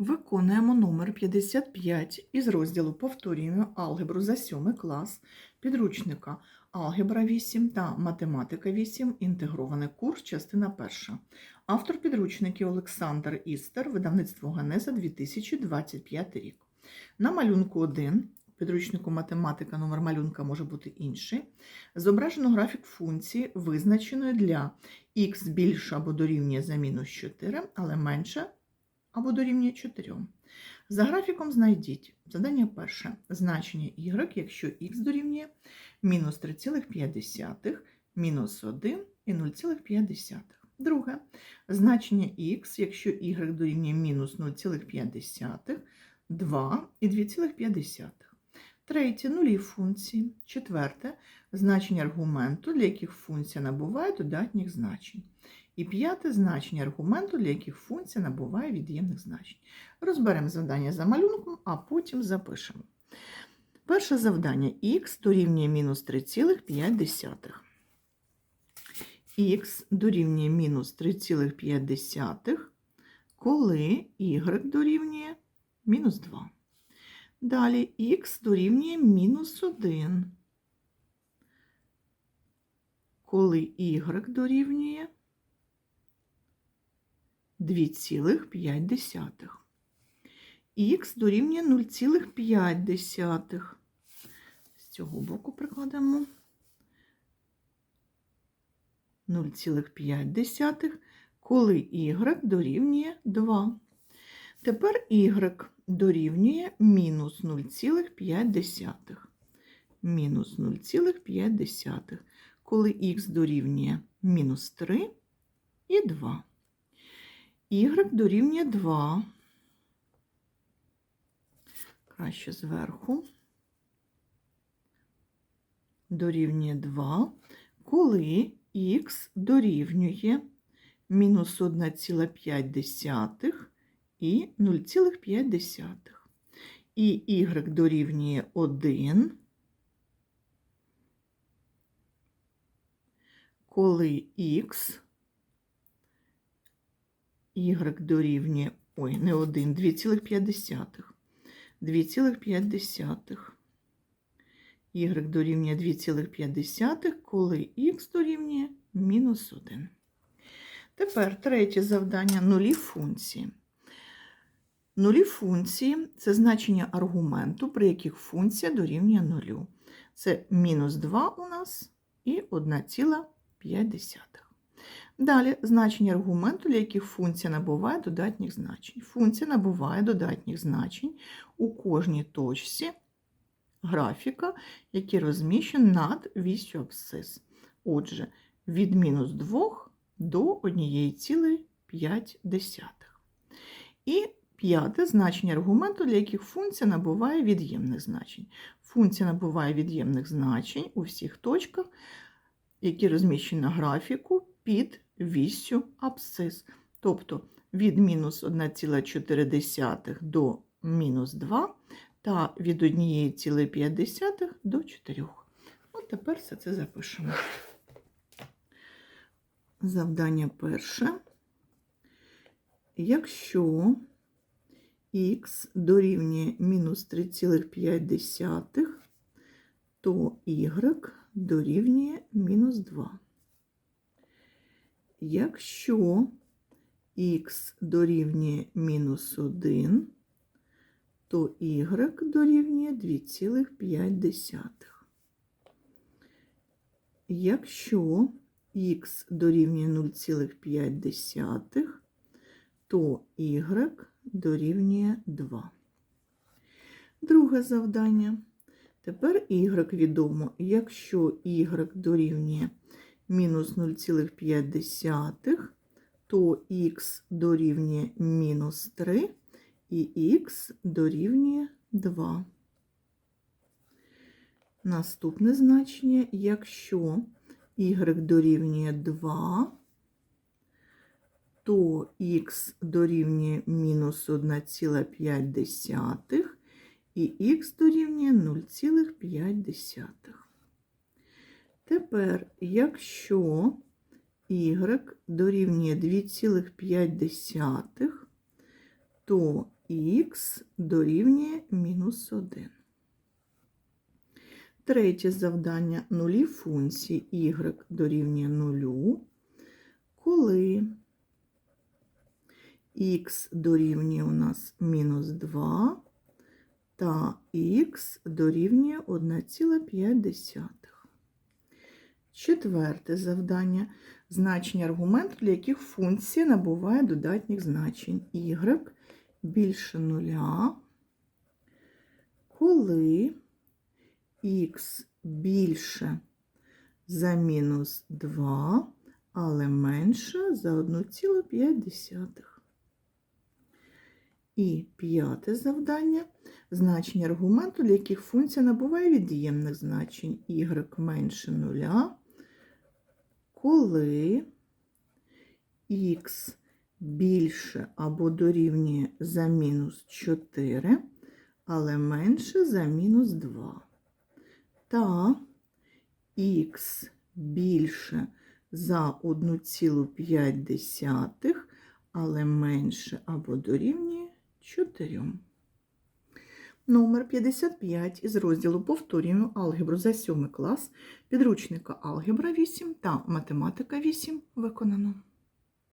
Виконуємо номер 55 із розділу Повторюємо алгебру за 7 клас підручника Алгебра 8 та Математика 8. Інтегрований курс, частина 1. Автор підручників Олександр Істер, видавництво Генеза 2025 рік. На малюнку 1 підручнику математика номер малюнка може бути інший. Зображено графік функції, визначеної для х більше або дорівнює за мінус 4, але менше або дорівнює 4. За графіком знайдіть завдання перше значення y, якщо х дорівнює мінус 3,5, мінус 1 і 0,5. Друге значення х, якщо y дорівнює мінус 0,5, 2 і 2,5. Третє нулі функції. Четверте значення аргументу, для яких функція набуває додатніх значень. І п'яте значення аргументу, для яких функція набуває від'ємних значень. Розберемо завдання за малюнком, а потім запишемо. Перше завдання х дорівнює мінус 3,5. х дорівнює мінус 3,5, коли y дорівнює мінус 2. Далі х дорівнює мінус 1, коли y дорівнює 2,5. Х дорівнює 0,5. З цього боку прикладемо 0,5, коли y дорівнює 2. Тепер y дорівнює мінус 0,5. Мінус 0,5, коли х дорівнює мінус 3 і 2 y дорівнює 2. Краще зверху. Дорівнює 2, коли х дорівнює мінус 1,5 і 0,5. І y дорівнює 1, коли х y дорівнює, ой, не 1, 2,5. 2,5. y дорівнює 2,5, коли х дорівнює мінус 1. Тепер третє завдання нулі функції. Нулі функції це значення аргументу, при яких функція дорівнює нулю. Це мінус 2 у нас і 1,5. Далі значення аргументу, для яких функція набуває додатніх значень. Функція набуває додатніх значень у кожній точці графіка, який розміщений над вісю абсцис. Отже, від мінус 2 до 1,5. І п'яте значення аргументу, для яких функція набуває від'ємних значень. Функція набуває від'ємних значень у всіх точках, які розміщені на графіку під вісю абсцис. Тобто від мінус 1,4 до мінус 2 та від 1,5 до 4. От тепер все це запишемо. Завдання перше. Якщо х дорівнює мінус 3,5, то y дорівнює мінус 2. Якщо х дорівнює мінус 1, то y дорівнює 2,5. Якщо х дорівнює 0,5, то y дорівнює 2. Друге завдання. Тепер y відомо, якщо y дорівнює мінус 0,5, то х дорівнює мінус 3 і х дорівнює 2. Наступне значення, якщо y дорівнює 2, то х дорівнює мінус 1,5 і х дорівнює 0,5. Тепер, якщо y дорівнює 2,5, то х дорівнює мінус 1. Третє завдання нулі функції y дорівнює 0, коли х дорівнює у нас мінус 2 та х дорівнює 1,5. Четверте завдання. Значення аргументів, для яких функція набуває додатніх значень. y більше нуля, коли х більше за мінус 2, але менше за 1,5. І п'яте завдання значення аргументу, для яких функція набуває від'ємних значень y менше нуля, коли х більше або дорівнює за мінус 4, але менше за мінус 2. Та х більше за 1,5, але менше або дорівнює 4. Номер 55 із розділу Повторюємо алгебру за 7 клас підручника Алгебра 8 та Математика 8 виконано.